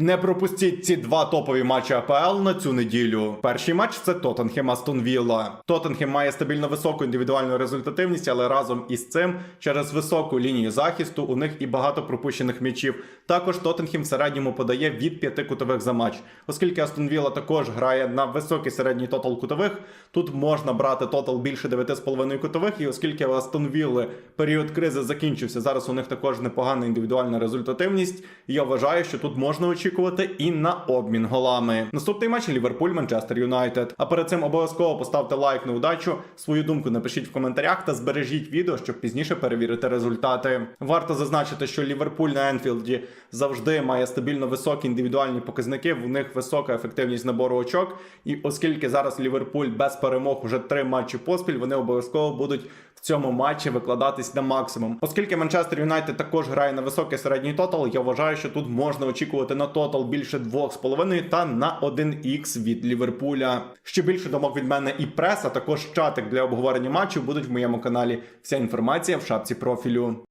Не пропустіть ці два топові матчі АПЛ на цю неділю. Перший матч це Тоттенхем Астон Вілла. Тоттенхем має стабільно високу індивідуальну результативність, але разом із цим через високу лінію захисту у них і багато пропущених м'ячів. Також Тоттенхем в середньому подає від п'яти кутових за матч. Оскільки Астон Вілла також грає на високий середній тотал кутових, тут можна брати тотал більше 9,5 кутових. І оскільки у Астон Вілли період кризи закінчився, зараз у них також непогана індивідуальна результативність. Я вважаю, що тут можна очікувати і на обмін голами. Наступний матч Ліверпуль Манчестер Юнайтед. А перед цим обов'язково поставте лайк на удачу. Свою думку напишіть в коментарях та збережіть відео, щоб пізніше перевірити результати. Варто зазначити, що Ліверпуль на Енфілді завжди має стабільно високі індивідуальні показники. В них висока ефективність набору очок. І оскільки зараз Ліверпуль без перемог уже три матчі поспіль, вони обов'язково будуть в цьому матчі викладатись на максимум. Оскільки Манчестер Юнайтед також грає на високий середній тотал, я вважаю, що тут можна очікувати на тотал більше 2,5 та на 1х від Ліверпуля. Ще більше думок від мене і преса, також чатик для обговорення матчів будуть в моєму каналі. Вся інформація в шапці профілю.